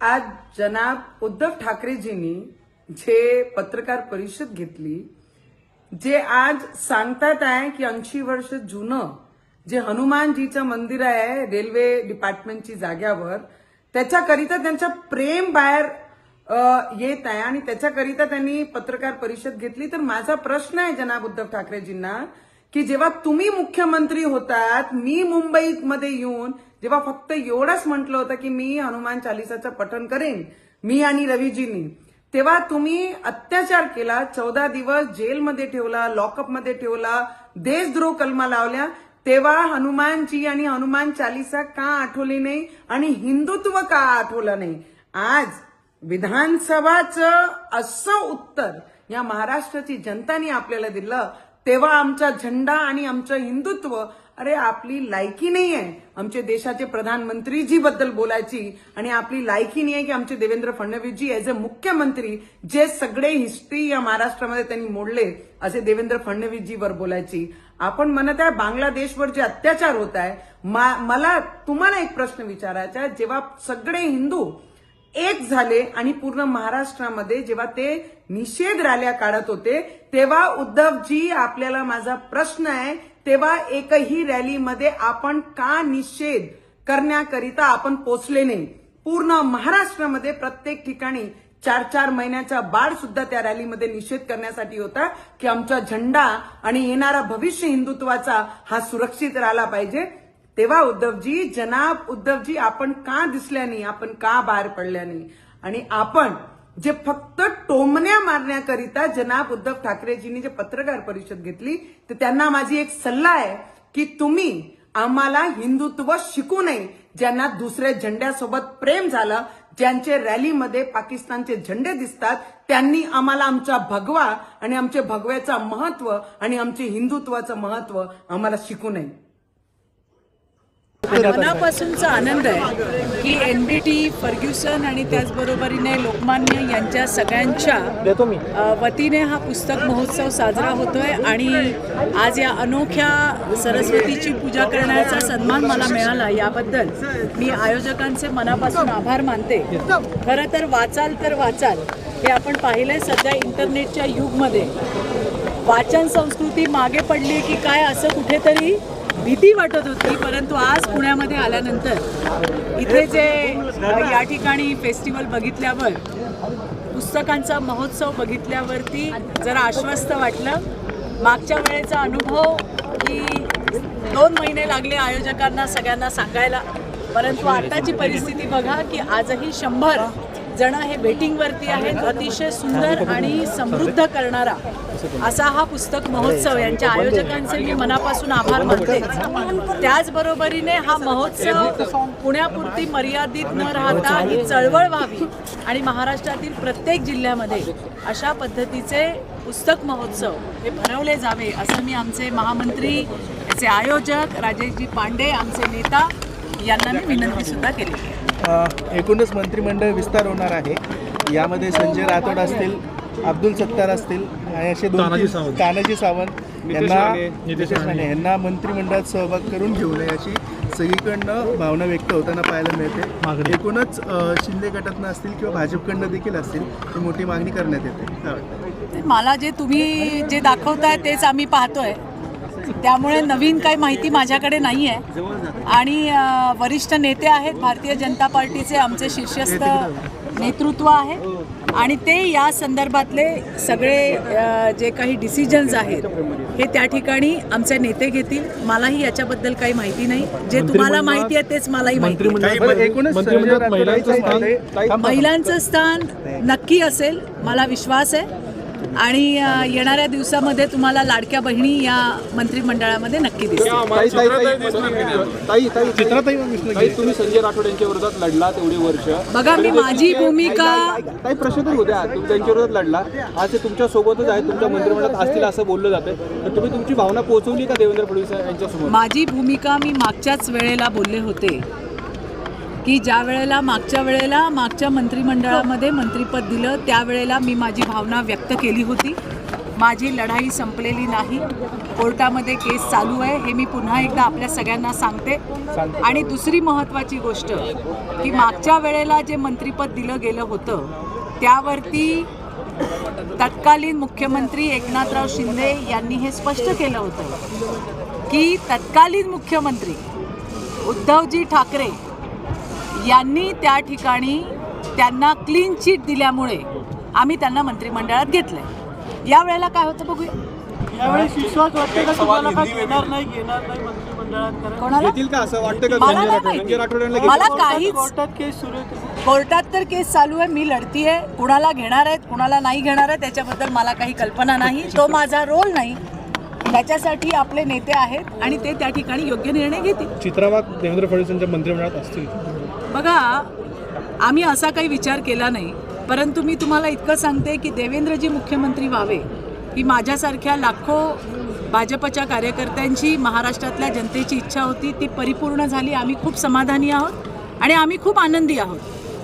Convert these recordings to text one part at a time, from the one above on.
आज जनाब उद्धव ठाकरेजींनी जे पत्रकार परिषद घेतली जे आज सांगतात आहे की ऐंशी वर्ष जुनं जे हनुमानजीचं मंदिर आहे रेल्वे डिपार्टमेंटची जाग्यावर त्याच्याकरिता त्यांच्या प्रेम बाहेर येत आहे आणि त्याच्याकरिता त्यांनी पत्रकार परिषद घेतली. तर माझा प्रश्न आहे जनाब उद्धव ठाकरेजींना की जेव्हा तुम्ही मुख्यमंत्री होतात मी मुंबईमध्ये येऊन जेव्हा फक्त एवढंच म्हटलं होतं की मी हनुमान चालिसाचं पठण करेन मी आणि रवीजींनी. तेव्हा तुम्ही अत्याचार केला चौदा दिवस जेलमध्ये ठेवला लॉकअपमध्ये ठेवला देशद्रोह कलमा लावल्या तेव्हा हनुमानजी आणि हनुमान चालिसा का आठवली नाही आणि हिंदुत्व का आठवलं नाही? आज विधानसभाचं असं उत्तर या महाराष्ट्राची जनतानी आपल्याला दिलं तेव्हा आमचा झेंडा आणि आमचं हिंदुत्व अरे आपली लायकी नाही आहे आमचे देशाचे प्रधानमंत्रीजी बद्दल बोलायची आणि आपली लायकी नाही आहे की आमचे देवेंद्र फडणवीसजी एज अ मुख्यमंत्री जे सगळे हिस्ट्री या महाराष्ट्रामध्ये त्यांनी मोडले असे देवेंद्र फडणवीसजीवर बोलायची. आपण म्हणत आहे बांगलादेशवर जे अत्याचार होत आहे मा- मला तुम्हाला एक प्रश्न विचारायचा जेव्हा सगळे हिंदू एक झाले आणि पूर्ण महाराष्ट्रामध्ये जेव्हा ते निषेध रॅल्या काढत होते तेव्हा उद्धवजी आपल्याला माझा प्रश्न आहे तेव्हा एकही रॅलीमध्ये आपण का निषेध करण्याकरिता आपण पोचले नाही? पूर्ण महाराष्ट्रामध्ये प्रत्येक ठिकाणी चार चार महिन्याचा बाळ सुद्धा त्या रॅलीमध्ये निषेध करण्यासाठी होता की आमचा झेंडा आणि येणारा भविष्य हिंदुत्वाचा हा सुरक्षित राहिला पाहिजे. तेव्हा उद्धवजी जनाब उद्धवजी आपण का दिसल्या नाही? आपण का बाहेर पडल्या नाही? आणि आपण जे फक्त टोमण्या मारण्याकरिता जनाब उद्धव ठाकरेजींनी जे पत्रकार परिषद घेतली तर त्यांना माझी एक सल्ला आहे की तुम्ही आम्हाला हिंदुत्व शिकू नये ज्यांना दुसऱ्या झेंड्यासोबत प्रेम झालं ज्यांचे रॅलीमध्ये पाकिस्तानचे झेंडे दिसतात त्यांनी आम्हाला आमचा भगवा आणि आमचे भगव्याचं महत्त्व आणि आमचे हिंदुत्वाचं महत्त्व आम्हाला शिकू नये. मनापासूनचा आनंद आहे की एन डी टी फर्ग्युसन आणि त्याचबरोबरीने लोकमान्य यांच्या सगळ्यांच्या वतीने हा पुस्तक महोत्सव साजरा होतोय आणि आज या अनोख्या सरस्वतीची पूजा करण्याचा सन्मान मला मिळाला याबद्दल मी आयोजकांचे मनापासून आभार मानते. खरं तर वाचाल तर वाचाल हे आपण पाहिलंय सध्या इंटरनेटच्या युगमध्ये. वाचन संस्कृती मागे पडली की काय असं कुठेतरी भीती वाटत होती परंतु आज पुण्यामध्ये आल्यानंतर इथे जे या ठिकाणी फेस्टिवल बघितल्यावर पुस्तकांचा महोत्सव बघितल्यावरती जरा आश्वस्त वाटलं. मागच्या वेळेचा अनुभव की दोन महिने लागले आयोजकांना सगळ्यांना सांगायला परंतु आताची परिस्थिती बघा की आजही शंभर जण हे वेटिंगवरती आहेत. अतिशय सुंदर आणि समृद्ध करणारा असा हा पुस्तक महोत्सव यांच्या आयोजकांचे मी मनापासून आभार मानते. त्याचबरोबरीने हा महोत्सव पुण्यापुरती मर्यादित न राहता ही चळवळ व्हावी आणि महाराष्ट्रातील प्रत्येक जिल्ह्यामध्ये अशा पद्धतीचे पुस्तक महोत्सव हे भरवले जावे असं मी आमचे महामंत्री आयोजक राजेशजी पांडे आमचे नेता यांना मी विनंती सुद्धा केली. आहे एकूणच मंत्रिमंडळ विस्तार होणार आहे यामध्ये संजय राठोड असतील अब्दुल सत्तार असतील आणि असे दोन तानाजी तीन- सावंत. यांना यांना मंत्रिमंडळात सहभाग करून घेऊ नये अशी सगळीकडनं भावना व्यक्त होताना पाहायला मिळते. एकूणच शिंदे गटातनं असतील किंवा भाजपकडनं देखील असतील ही मोठी मागणी करण्यात येते? मला जे तुम्ही जे दाखवताय तेच आम्ही पाहतोय त्यामुळे नवीन काही माहिती माझ्याकडे नाही आहे आणि वरिष्ठ नेते आहेत भारतीय जनता पार्टीचे आमचे शीर्षस्थ नेतृत्व आहे. आणि ते या संदर्भातले सगळे जे काही डिसिजन्स आहेत हे त्या ठिकाणी आमचे नेते घेतील. मलाही याच्याबद्दल काही माहिती नाही. जे तुम्हाला माहिती आहे तेच मलाही माहिती महिलांचं स्थान नक्की असेल मला विश्वास आहे. आणि येणाऱ्या दिवसामध्ये तुम्हाला लाडक्या बहिणी या मंत्रिमंडळामध्ये नक्की दिसतील. ताई, ताई, ताई, ताई, ताई, चित्रातही विष्णू ताई, तुम्ही संजय राठोड यांच्या विरोधात लढला तेवढी वर्ष. बघा मी माझी भूमिका काही प्रश्न तर होत्या तुम्ही त्यांच्या विरोधात लढला. आज ते तुमच्या सोबतच आहेत तुमच्या मंत्रिमंडळात असतील असं बोललं जातं तर तुम्ही तुमची भावना पोहोचवली का देवेंद्र फडणवीस यांच्यासमोर माझी भूमिका मी मागच्याच वेळेला बोलले होते. की ज्या वेळेला मागच्या वेळेला मागच्या मंत्रिमंडळामध्ये मंत्रिपद दिलं त्यावेळेला मी माझी भावना व्यक्त केली होती. माझी लढाई संपलेली नाही. कोर्टामध्ये केस चालू आहे हे मी पुन्हा एकदा आपल्या सगळ्यांना सांगते. आणि दुसरी महत्त्वाची गोष्ट की मागच्या वेळेला जे मंत्रिपद दिलं गेलं होतं त्यावरती तत्कालीन मुख्यमंत्री एकनाथराव शिंदे यांनी हे स्पष्ट केलं होतं की तत्कालीन मुख्यमंत्री उद्धवजी ठाकरे यांनी त्या ठिकाणी त्यांना क्लीन चिट दिल्यामुळे आम्ही त्यांना मंत्रिमंडळात घेतलंय. यावेळेला काय होतं बघूया. यावेळेस विश्वास वाटते का तुम्हाला? का घेणार नाही घेणार नाही मंत्रिमंडळात? कारण कोणाला? येतील का? असं वाटतं का मला. घेतील? काहीच कोर्टात तर केस चालू आहे. मी लढतीये. कुणाला घेणार आहेत कुणाला नाही घेणार आहे त्याच्याबद्दल मला काही कल्पना नाही. तो माझा रोल नाही. त्याच्यासाठी आपले नेते आहेत आणि ते त्या ठिकाणी योग्य निर्णय घेतील. चित्रावाग देवेंद्र फडणवीस यांच्या मंत्रिमंडळात असतील. बघा आम्ही असा काही विचार केला नाही परंतु मी तुम्हाला इतकं सांगते की देवेंद्रजी मुख्यमंत्री व्हावे ही माझ्यासारख्या लाखो भाजपच्या कार्यकर्त्यांची महाराष्ट्रातल्या जनतेची इच्छा होती ती परिपूर्ण झाली. आम्ही खूप समाधानी आहोत आणि आम्ही खूप आनंदी आहोत.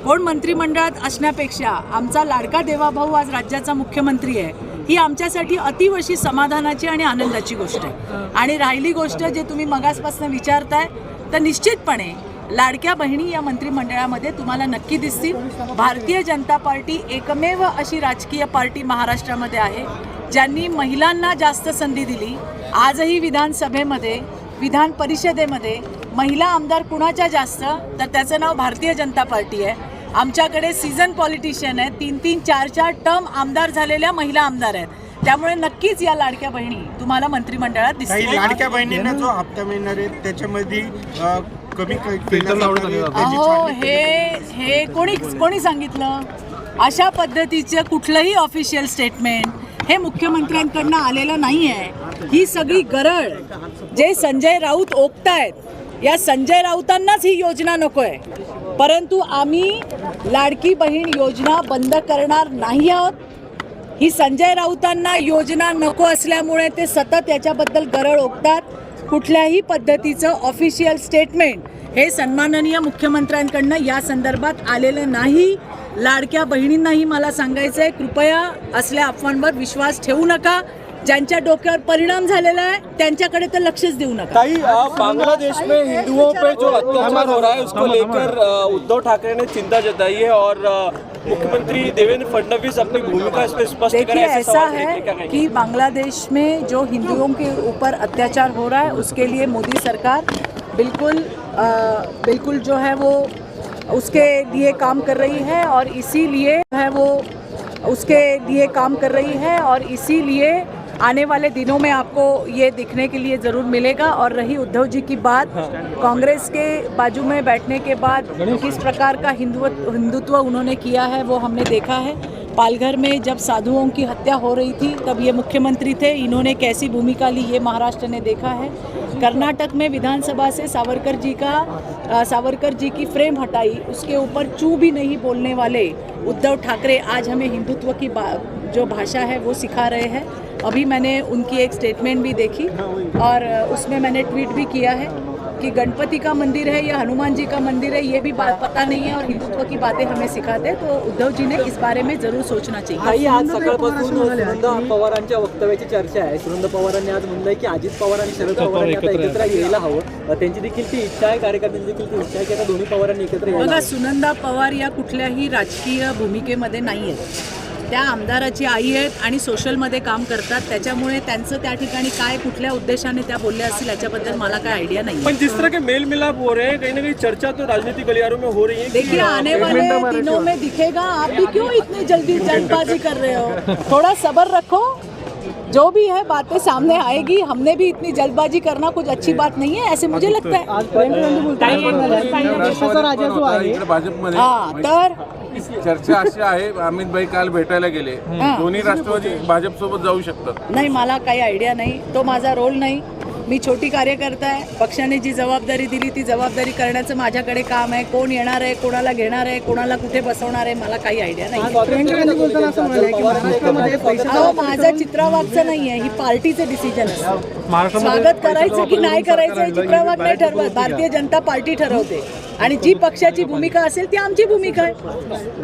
कोण मंत्रिमंडळात असण्यापेक्षा आमचा लाडका देवाभाऊ आज राज्याचा मुख्यमंत्री आहे ही आमच्यासाठी अतिवशी समाधानाची आणि आनंदाची गोष्ट आहे. आणि राहिली गोष्ट जे तुम्ही मगासपासून विचारताय तर निश्चितपणे लाडक्या बहिणी या मंत्रिमंडळामध्ये तुम्हाला नक्की दिसतील. भारतीय जनता पार्टी एकमेव अशी राजकीय पार्टी महाराष्ट्रामध्ये आहे ज्यांनी महिलांना जास्त संधी दिली. आजही विधानसभेमध्ये विधान परिषदेमध्ये महिला आमदार कुणाच्या जास्त तर त्याचं नाव भारतीय जनता पार्टी आहे. आमच्याकडे सीझन पॉलिटिशियन आहेत. तीन तीन चार चार टर्म आमदार झालेल्या महिला आमदार आहेत. त्यामुळे नक्कीच या लाडक्या बहिणी तुम्हाला मंत्रिमंडळात दिसतील. लाडक्या बहिणींना जो हप्ता मिळणार आहे त्याच्यामध्ये कमी जाणार आहे. त्याची अहो हे हे कोणी कोणी सांगितलं? अशा पद्धतीचं कुठलंही ऑफिशियल स्टेटमेंट हे मुख्यमंत्र्यांकडनं आलेलं नाही आहे ही सगळी गरळ जे संजय राऊत ओकतायत या संजय राऊतांनाच ही योजना नको आहे परंतु आम्ही लाडकी बहीण योजना बंद करणार नाही आहोत. ही संजय राऊतांना योजना नको असल्यामुळे ते सतत याच्याबद्दल गरळ ओकतात. कुठल्याही पद्धतीचं ऑफिशियल स्टेटमेंट हे सन्माननीय मुख्यमंत्र्यांकडनं या संदर्भात आलेलं नाही. लाडक्या बहिणींनाही मला सांगायचं आहे कृपया असल्या अफवांवर विश्वास ठेवू नका. ज्यांच्या डोक्यावर परिणाम झालेला आहे त्यांच्याकडे तर लक्षच देऊ नका. ताई बांग्लादेश में हिंदुओं पे जो अत्याचार हो रहा है उसको लेकर उद्धव ठाकरे ने चिंता जताई है और मुख्यमंत्री देवेंद्र फडणवीस अपनी भूमिका स्पष्ट देखिए ऐसा है कि बांग्लादेश में जो हिंदुओं के ऊपर अत्याचार हो रहा है उसके लिए मोदी सरकार बिल्कुल आ, बिल्कुल जो है वो उसके लिए काम कर रही है और इसीलिए है वो उसके लिए काम कर रही है और इसीलिए आने वाले दिनों में आपको ये दिखने के लिए ज़रूर मिलेगा। और रही उद्धव जी की बात कांग्रेस के बाजू में बैठने के बाद किस प्रकार का हिंदुत्व हिंदुत्व उन्होंने किया है वो हमने देखा है। पालघर में जब साधुओं की हत्या हो रही थी तब ये मुख्यमंत्री थे। इन्होंने कैसी भूमिका ली ये महाराष्ट्र ने देखा है। कर्नाटक में विधानसभा से सावरकर जी का सावरकर जी की फ्रेम हटाई उसके ऊपर चू भी नहीं बोलने वाले उद्धव ठाकरे आज हमें हिंदुत्व की जो भाषा है वो सिखा रहे हैं। अभी मैंने उनकी एक स्टेटमेंट भी देखी और उसमें मैंने ट्वीट भी किया है कि गणपति का मंदिर है या हनुमान जी का मंदिर है ये भी बात पता नहीं है और हिंदुत्व की बातें हमें सिखाते हैं तो उद्धव जी ने इस बारे में जरूर सोचना चाहिए। आज सकाळपासून सुनंदा पवारांच्या वक्तव्याची चर्चा आहे. सुनंदा पवारांनी आज म्हणलंय की अजित पवार आणि शरद पवारांनी आता एकत्र यायला हवं. त्यांची देखील ती इच्छा आहे कार्यकर्त्यांची देखील ती इच्छा आहे की आता दोन्ही पवारांनी एकत्र बघा. सुनंदा पवार या कुठल्याही राजकीय भूमिकेमध्ये नाही आहेत त्या आमदाराची आई आहेत आणि सोशलमध्ये काम करतात. त्याच्यामुळे त्यांचं त्या ठिकाणी काय कुठल्या उद्देशाने त्या बोलल्या असतील याच्याबद्दल मला काय आयडिया नाही पण जिस तरह के मेल मिलाप हो रहे हैं कहीं ना कहीं चर्चा तो राजनीतिक गलियारों में हो रही है देखिए आने वाले दिनों में दिखेगा आप भी क्यों इतनी जल्दी जल्दबाजी कर रहे हो? थोड़ा सब्र रखो। जो भी है बातें सामने आएगी। हमने भी इतनी जल्दबाजी करना कुछ अच्छी बात नहीं है ऐसे मुझे लगता है। भाजपमध्ये। हा तर चर्चा अशी आहे अमित भाई काल भेटायला गेले. दोन्ही राष्ट्रवादी भाजप सोबत जाऊ शकतात. नाही मला काही आयडिया नाही. तो माझा रोल नाही. मी छोटी कार्यकर्ता आहे. पक्षाने जी जबाबदारी दिली ती जबाबदारी करण्याचं माझ्याकडे काम आहे. कोण येणार आहे कोणाला घेणार आहे कोणाला कुठे बसवणार आहे मला काही आयडिया नाही. माझं चित्रावागचं नाही आहे. ही पार्टीचं डिसिजन असतं स्वागत करायचं की नाही करायचं हे चित्रावाग नाही ठरवत. भारतीय जनता पार्टी ठरवते. आणि जी पक्षाची भूमिका असेल ती आमची भूमिका आहे.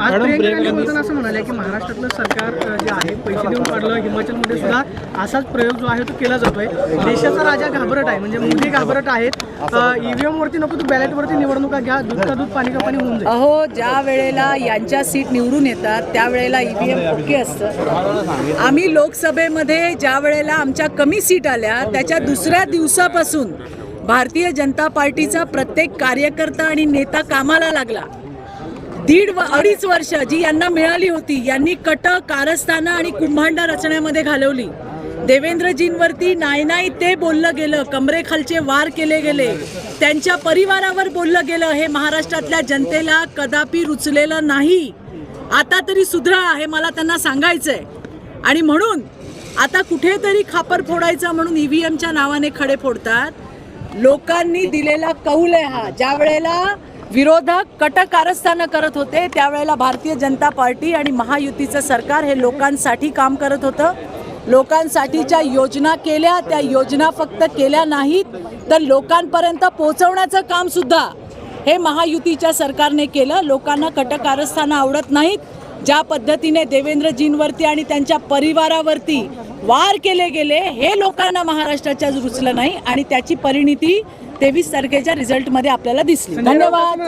आज प्रियंका गांधी बोलताना असं म्हणाले की महाराष्ट्रातलं सरकार जे आहे पैसे देऊन काढलं हिमाचलमध्ये सुद्धा असाच प्रयोग जो आहे तो केला जातोय. देशाचा राजा घाबरट आहे म्हणजे मोदी घाबरट आहेत. ईव्हीएम वरती नको तू बॅलेट वरती निवडणुका घ्या दूध का दूध पाणी का पाणी होऊन जाईल. अहो ज्या वेळेला यांच्या सीट निवडून येतात त्यावेळेला ईव्हीएम ओके असतं. आम्ही लोकसभेमध्ये ज्या वेळेला आमच्या कमी सीट आल्या त्याच्या दुसऱ्या दिवसापासून भारतीय जनता पार्टीचा प्रत्येक कार्यकर्ता आणि नेता कामाला लागला. दीड व अडीच वर्ष जी यांना मिळाली होती यांनी कट कारस्थानं आणि कुंभांड रचण्यामध्ये घालवली. देवेंद्रजींवरती नाही नाही ते बोललं गेलं कमरेखालचे वार केले गेले. त्यांच्या परिवारावर बोललं गेलं हे महाराष्ट्रातल्या जनतेला कदापि रुचलेलं नाही. आता तरी सुधरा हे मला त्यांना सांगायचंय. आणि म्हणून आता कुठेतरी खापर फोडायचा म्हणून ईव्हीएमच्या नावाने खडे फोडतात. लोकांनी दिलेला कौल आहे हा. ज्या वेळेला विरोधक कटक कारस्थानं करत होते त्यावेळेला भारतीय जनता पार्टी आणि महायुतीचं सरकार हे लोकांसाठी काम करत होतं. लोकांसाठीच्या योजना केल्या त्या योजना फक्त केल्या नाहीत तर लोकांपर्यंत पोहोचवण्याचं कामसुद्धा हे महायुतीच्या सरकारने केलं. लोकांना कटक कारस्थानं आवडत नाहीत. ज्या पद्धतीने देवेंद्रजींवरती आणि त्यांच्या परिवारावरती वार केले गेले हे लोकांना महाराष्ट्राच्या रुचलं नाही आणि त्याची परिणिती तेवीस तारखेच्या रिझल्टमध्ये आपल्याला दिसली. धन्यवाद.